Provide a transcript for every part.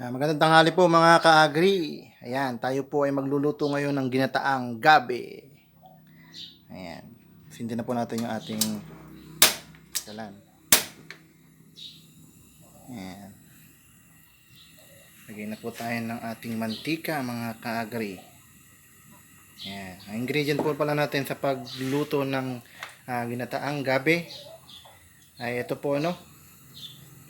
Ah, magandang tanghali po mga ka-agri. Ayan, tayo po ay magluluto ngayon ng ginataang gabi. Ayan. Sindi na po natin yung ating salan. Ayan. Lagay na po tayo ng ating mantika mga ka-agri. Ayan. Ang ingredient po pala natin sa pagluto ng ah, ginataang gabi ay ito po ano,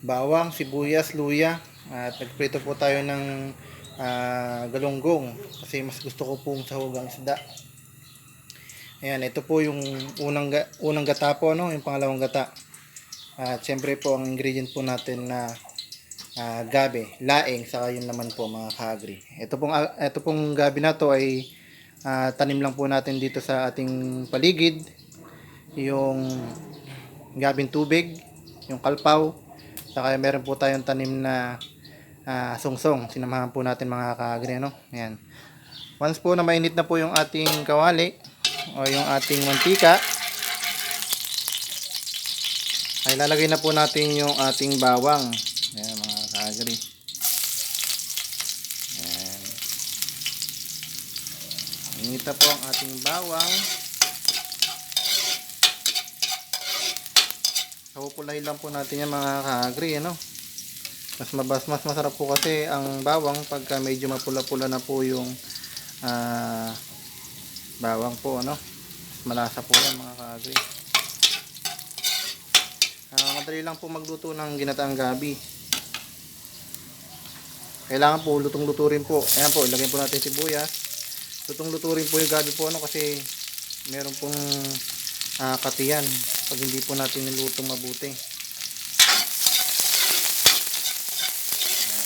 bawang, sibuyas, luya at nagprito po tayo ng ah, galunggong kasi mas gusto ko pong sahugang isda. Ayan, ito po yung unang unang gata po no, yung pangalawang gata. At syempre po ang ingredient po natin na ah, gabi, laing saka yun naman po mga kaagri. Ito pong ah, ito pong gabi na to ay ah, tanim lang po natin dito sa ating paligid. Yung gabing tubig, yung kalpaw, saka meron po tayong tanim na ah, sungsong. Sinamahan po natin mga kaagri, no? Ayan. Once po na mainit na po yung ating kawali o yung ating mantika, ay lalagay na po natin yung ating bawang. Ayan mga kaagri. Ayan. Mainit na po ang ating bawang. Kapupulahin lang po natin yan mga kaagri, ano? Mas mabas, mas masarap po kasi ang bawang pagka medyo mapula-pula na po yung ah, bawang po, ano? Mas malasa po yan mga kaagri. Ah, madali lang po magluto ng ginataang gabi. Kailangan po lutong-luto rin po. Ayan po, ilagay po natin sibuyas. Lutong-luto rin po yung gabi po, ano? Kasi meron pong ah, katiyan pag hindi po natin niluto mabuti.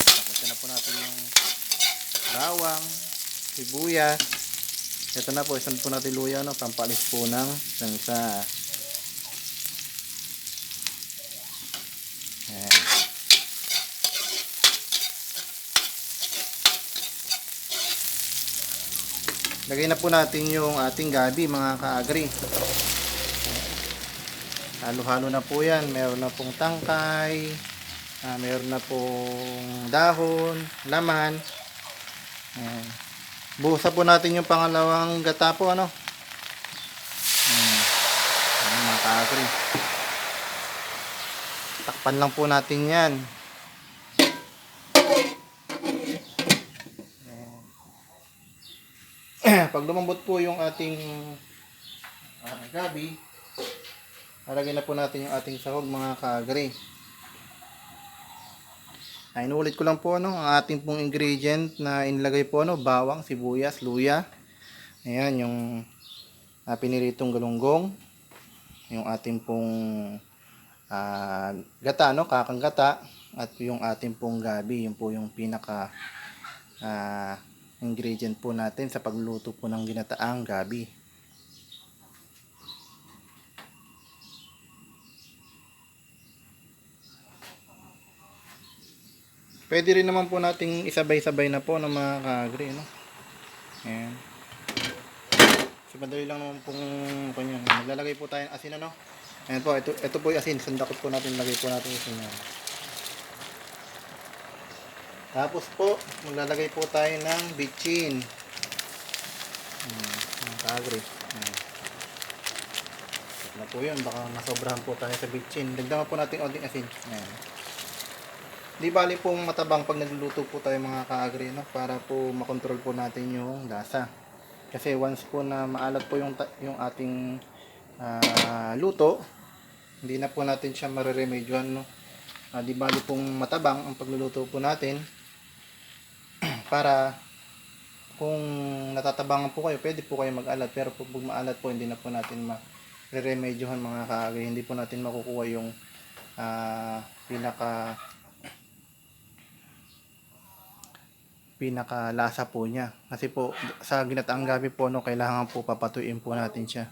Tapos na po natin yung bawang, sibuyas. Ito na po, isang po natin luya, no? pampalis po ng sansa. Ayan. Lagay na po natin yung ating gabi mga kaagri. Halo-halo na po yan. Meron na pong tangkay. ah, meron na pong dahon, laman. Ayan. Buhusan po natin yung pangalawang gata po. Ano? Ayan. Ayan, mga kaagri. Takpan lang po natin yan. Ayan. Pag lumambot po yung ating ah, gabi, Lalagyan na po natin yung ating sahog mga kaagri. Ay, inuulit ko lang po ano, ang ating pong ingredient na inilagay po ano, bawang, sibuyas, luya. Ayan, yung uh, piniritong galunggong. Yung ating pong ah, gata, no, kakang gata. At yung ating pong gabi, yun po yung pinaka ah, ingredient po natin sa pagluto po ng ginataang gabi. Pwede rin naman po nating isabay-sabay na po ng mga ka-agri, no? Ayan. So, madali lang naman pong kanya. Maglalagay po tayo ng asin, ano? Ayan po, ito, ito po yung asin. Sandakot po natin, lagay po natin yung asin. Ayan. Tapos po, maglalagay po tayo ng bitchin. Ayan, mga ka-agri. Ayan. Na po yun, baka masobrahan po tayo sa bitchin. Dagdagan po natin onting asin. Ayan. Di bali pong matabang pag nagluluto po tayo mga kaagri no para po makontrol po natin yung lasa. Kasi once po na maalat po yung yung ating ah, luto, hindi na po natin siya mareremedyohan no. Ah, di bali pong matabang ang pagluluto po natin para kung natatabangan po kayo, pwede po kayo mag-alat. Pero pag maalat po, hindi na po natin ma-remedyohan mga kaagri. Hindi po natin makukuha yung ah, pinaka pinakalasa po niya. Kasi po sa ginataang gabi po no, kailangan po papatuin po natin siya.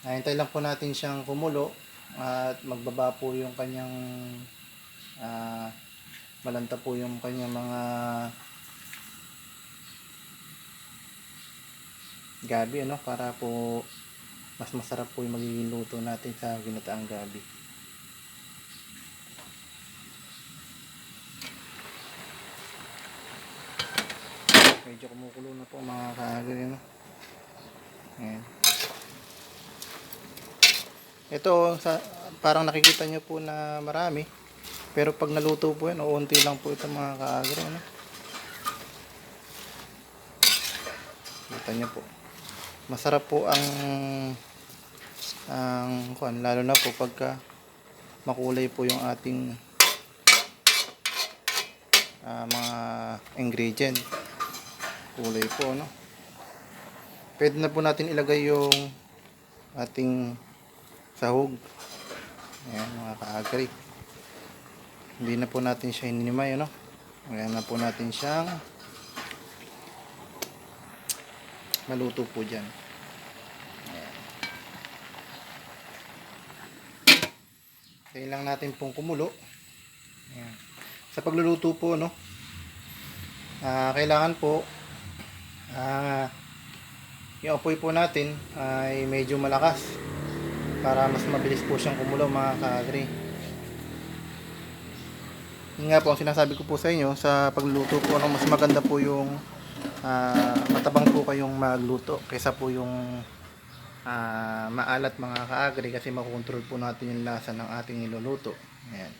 Hintay lang po natin siyang kumulo at magbaba po yung kanyang ah, malanta po yung kanyang mga gabi ano para po mas masarap po yung magiging luto natin sa ginataang gabi. Medyo kumukulo na po mga kaagri, no? Ayan. Ito, sa, parang nakikita nyo po na marami. Pero pag naluto po yan, uunti lang po ito mga kaagri, no? Kita nyo po. Masarap po ang ang kuan lalo na po pagka makulay po yung ating ah, mga ingredient. Kulay po, no? Pwede na po natin ilagay yung ating sahog. Ayan, mga kaagri. Hindi na po natin siya hininimay, ano? Ayan na po natin siyang maluto po dyan. Ayan. Kaya lang natin pong kumulo. Ayan. Sa pagluluto po, no? Ah, kailangan po ah yung apoy po natin ay medyo malakas para mas mabilis po siyang kumulo mga kaagri. Yun nga po ang sinasabi ko po sa inyo sa pagluluto po ano, mas maganda po yung ah, matabang po kayong magluto kaysa po yung ah, maalat mga kaagri kasi makokontrol po natin yung lasa ng ating niluluto. Ayan.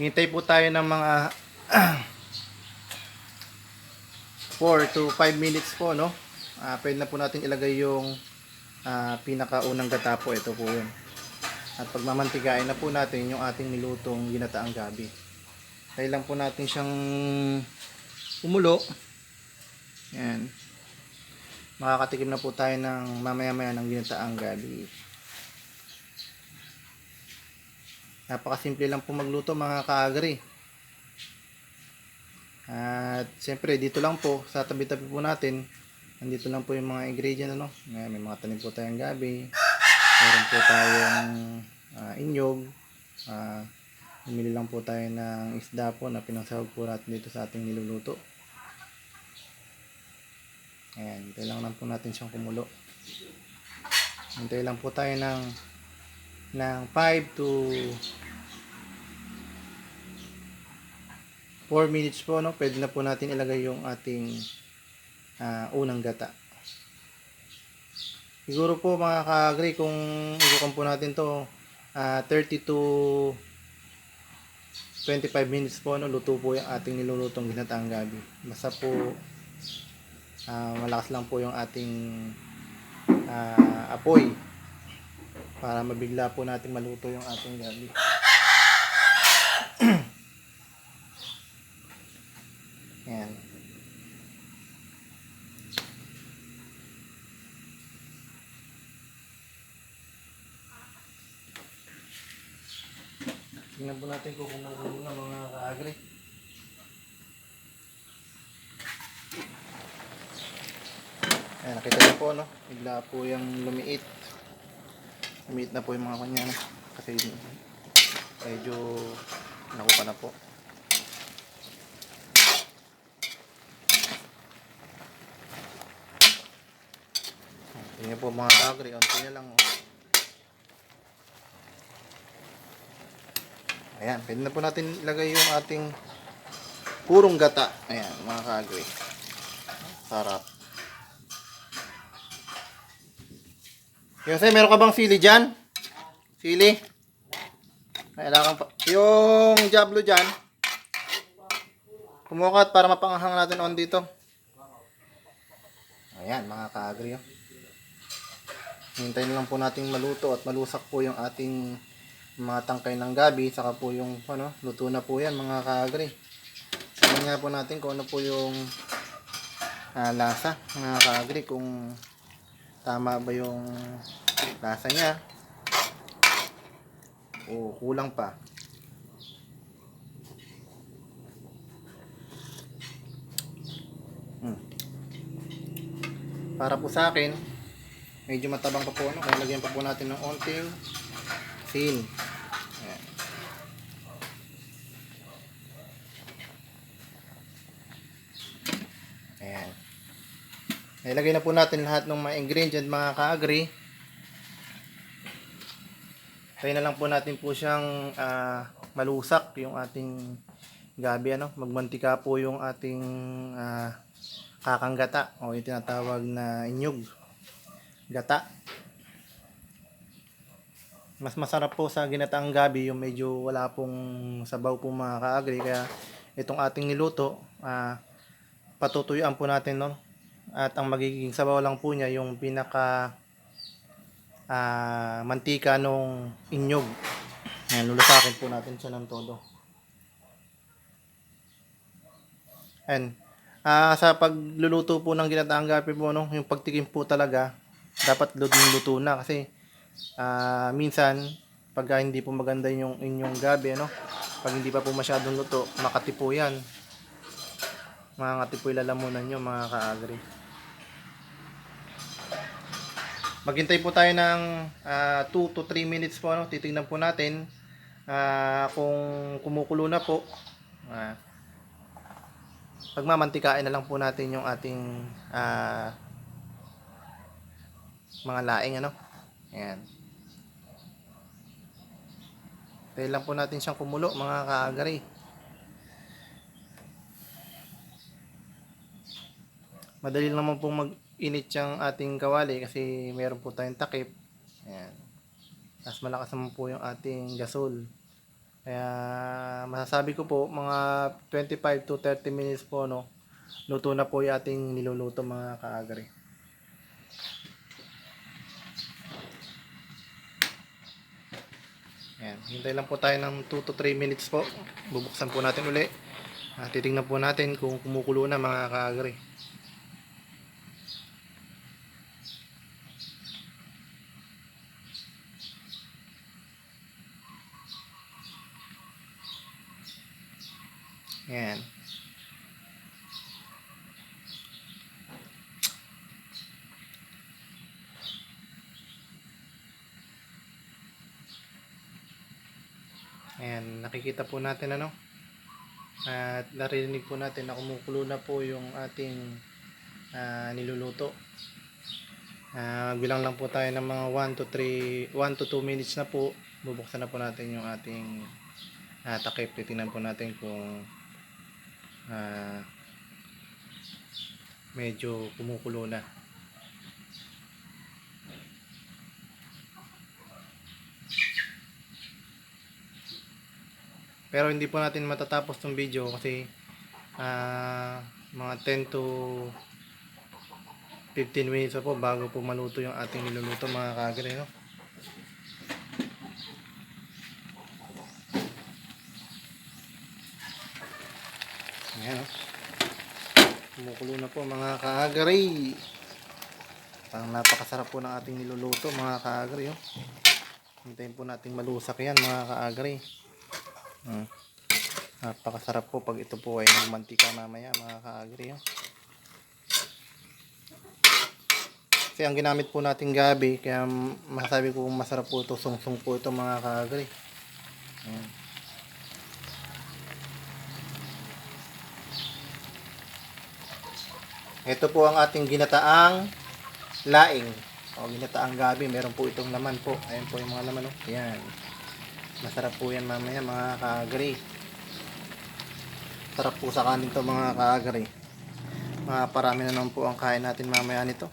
Hintay po tayo ng mga 4 to 5 minutes po, no? Ah, pwede na po natin ilagay yung ah, pinakaunang gata po. Ito po yun. At pagmamantigain na po natin yung ating nilutong ginataang gabi. Kaya lang po natin siyang umulo. Yan. Makakatikim na po tayo ng mamaya-maya ng ginataang gabi. Napakasimple lang po magluto mga kaagri. At siyempre dito lang po sa tabi-tabi po natin nandito lang po yung mga ingredient ano. May mga tanim po tayong gabi. Meron po tayong ah, inyog. Ah, Bumili lang po tayo ng isda po na pinasahog po natin dito sa ating niluluto. Ayan, hintay lang lang po natin siyang kumulo. Hintay lang po tayo ng ng 5 to 4 minutes po, no? Pwede na po natin ilagay yung ating ah, unang gata. Siguro po mga ka-agree kung ikukan po natin to ah, 30 to 25 minutes po, no? Luto po yung ating nilulutong ginataang gabi. Basta po ah, malakas lang po yung ating ah, apoy para mabigla po natin maluto yung ating gabi. Ayan. Tingnan po natin kung kumukulo na mga kaagri. Ayan, nakita niyo po, no? Bigla po yung lumiit. Lumiit na po yung mga kanya, no? Kasi medyo nakuha na po. Tingnan po mga kagri, onti na lang. Oh. Ayan, pwede na po natin ilagay yung ating purong gata. Ayan, mga kagri. Sarap. Yose, meron ka bang sili dyan? Sili? Kailangan pa. Yung Diablo dyan. Kumukat para mapanghang natin on dito. Ayan, mga kaagri. Oh. Hintayin lang po nating maluto at malusak po yung ating mga tangkay ng gabi. Saka po yung ano, luto na po yan mga kaagri. Tingnan nga po natin kung ano po yung ah, lasa mga kaagri. Kung tama ba yung lasa niya. O kulang pa. Hmm. Para po sa akin, medyo matabang pa po ano, kaya lagyan pa po natin ng onting sin. Ayan. Ayan. Ilagay na po natin lahat ng mga ingredient mga ka-agri. Tayo na lang po natin po siyang ah, malusak yung ating gabi ano. Magmantika po yung ating ah, kakanggata o yung tinatawag na inyog. Gata. Mas masarap po sa ginataang gabi yung medyo wala pong sabaw po mga ka-agri kaya itong ating niluto ah patutuyuan po natin no at ang magiging sabaw lang po niya yung pinaka ah, mantika nung inyog. Ayan, lulusakin po natin siya ng todo. Ayan. Ah, sa pagluluto po ng ginataang gabi po, no, yung pagtikim po talaga, dapat luto na kasi ah, minsan, pagka hindi po maganda yung inyong gabi, ano, pag hindi pa po masyadong luto, makati yan. Mga ngati po ilalamunan nyo, mga ka-agri. Maghintay po tayo ng 2 to 3 minutes po. Ano? Titingnan po natin ah, kung kumukulo na po. Ah, pagmamantikain na lang po natin yung ating ah, mga laing. Ano? Ayan. Tayo lang po natin siyang kumulo mga kaagari. Madali naman pong mag-init yung ating kawali kasi meron po tayong takip. Ayan. Mas malakas naman po yung ating gasol. Kaya masasabi ko po mga 25 to 30 minutes po no. Luto na po yung ating niluluto mga kaagari. Ayan. Hintay lang po tayo ng 2 to 3 minutes po. Bubuksan po natin uli. Ah, titingnan po natin kung kumukulo na mga kaagari. Ayan. Ayan, nakikita po natin ano. At narinig po natin na kumukulo na po yung ating ah, niluluto. Ah, bilang lang po tayo ng mga 1 to 3, 1 to 2 minutes na po. Bubuksan na po natin yung ating ah, takip. Titingnan po natin kung ah, medyo kumukulo na. Pero hindi po natin matatapos tong video kasi ah, mga 10 to 15 minutes po bago po maluto yung ating niluluto mga kagre no. Ayan o. Kumukulo na po mga kaagari. Parang napakasarap po ng ating niluluto mga kaagari. Oh. Hintayin po nating malusak yan mga kaagari. Hmm. Napakasarap po pag ito po ay nagmantika mamaya mga kaagri. Oh. Kasi ang ginamit po nating gabi, kaya masasabi ko masarap po ito, sungsung po ito mga kaagri. Ayan. Ito po ang ating ginataang laing. O ginataang gabi, meron po itong laman po. Ayan po yung mga laman. Oh. Ayan. Masarap po yan mamaya mga kaagri. Sarap po sa kanin to mga kaagri. Mga parami na naman po ang kain natin mamaya nito.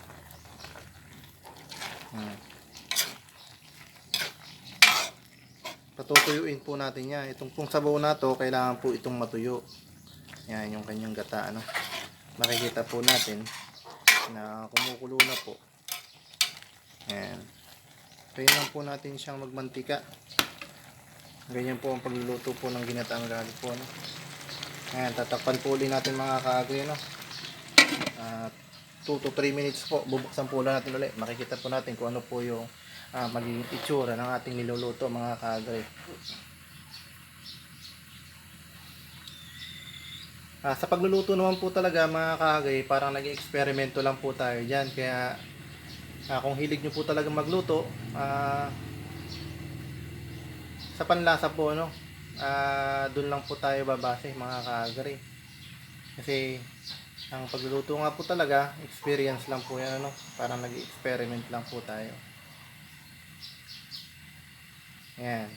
Hmm. Patutuyuin po natin yan. Itong pong sabaw na to, kailangan po itong matuyo. Yan yung kanyang gata. Ano? Makikita po natin na kumukulo na po. Yan. Kaya lang po natin siyang magmantika. Ganyan po ang pagluluto po ng ginataang gabi po. No? Ayan, tatakpan po ulit natin mga kaagri. No? At 2 to 3 minutes po, bubuksan po lang natin ulit. Makikita po natin kung ano po yung ah, magiging itsura ng ating niluluto mga kaagri. Ah, sa pagluluto naman po talaga mga kaagri, parang nag-eksperimento lang po tayo dyan. Kaya ah, kung hilig nyo po talaga magluto, ah, sa panlasa po no ah doon lang po tayo babase mga kaagri kasi Ang pagluluto nga po talaga, experience lang po yan, ano? Parang nag-experiment lang po tayo. Ayan.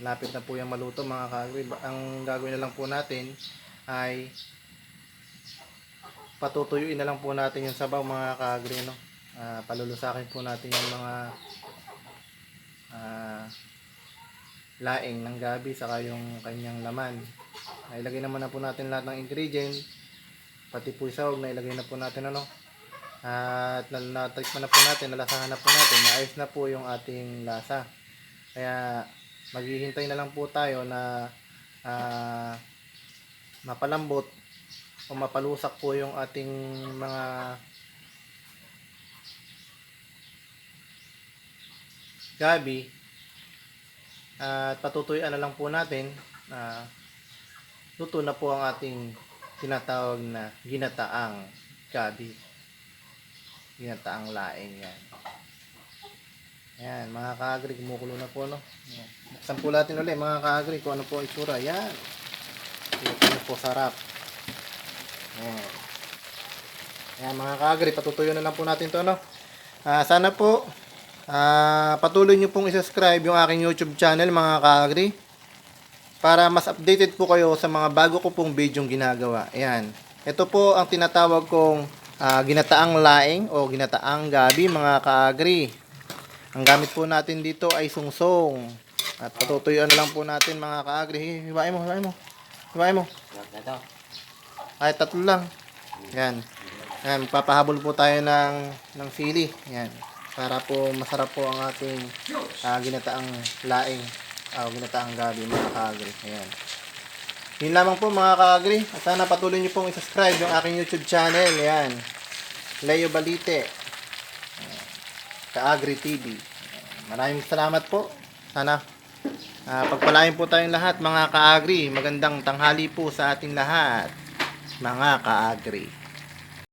Lapit na po yung maluto mga kaagri. Ang gagawin na lang po natin ay patutuyuin na lang po natin yung sabaw mga kaagri. No? Ah, palulusakin po natin yung mga ah, laing ng gabi saka yung kanyang laman. Nailagay naman na po natin lahat ng ingredient. Pati po yung sahog, nailagay na po natin ano. At natikman na po natin, nalasahan na po natin, naayos na po yung ating lasa. Kaya maghihintay na lang po tayo na ah, mapalambot o mapalusak po yung ating mga gabi. At patutuyuan na lang po natin na luto na po ang ating tinatawag na ginataang gabi. Ginataang laing yan yan mga kaagri kumukulo na po no yan. buksan po natin ulit mga kaagri kung ano po itsura yan ito po sarap yan yan mga kaagri patutuyo na lang po natin to no Ah, sana po ah, patuloy nyo pong isubscribe yung aking YouTube channel mga kaagri para mas updated po kayo sa mga bago ko pong video ginagawa. Ayan. Ito po ang tinatawag kong ah, ginataang laing o ginataang gabi mga kaagri. Ang gamit po natin dito ay sungsong. At patutuyuan na lang po natin mga kaagri. Hiwain mo, hiwain mo. Hiwain mo. Ay, tatlo lang. Yan. Yan, papahabol po tayo ng, ng sili. Yan. Para po masarap po ang ating ah, ginataang laing. Ah, ginataang gabi mga kaagri. Ayan. Yun lamang po mga kaagri. At sana patuloy niyo pong i-subscribe yung aking YouTube channel. Ayan. Leo Balite. Kaagri TV. Maraming salamat po. Sana ah, pagpalain po tayong lahat mga kaagri. Magandang tanghali po sa ating lahat mga kaagri.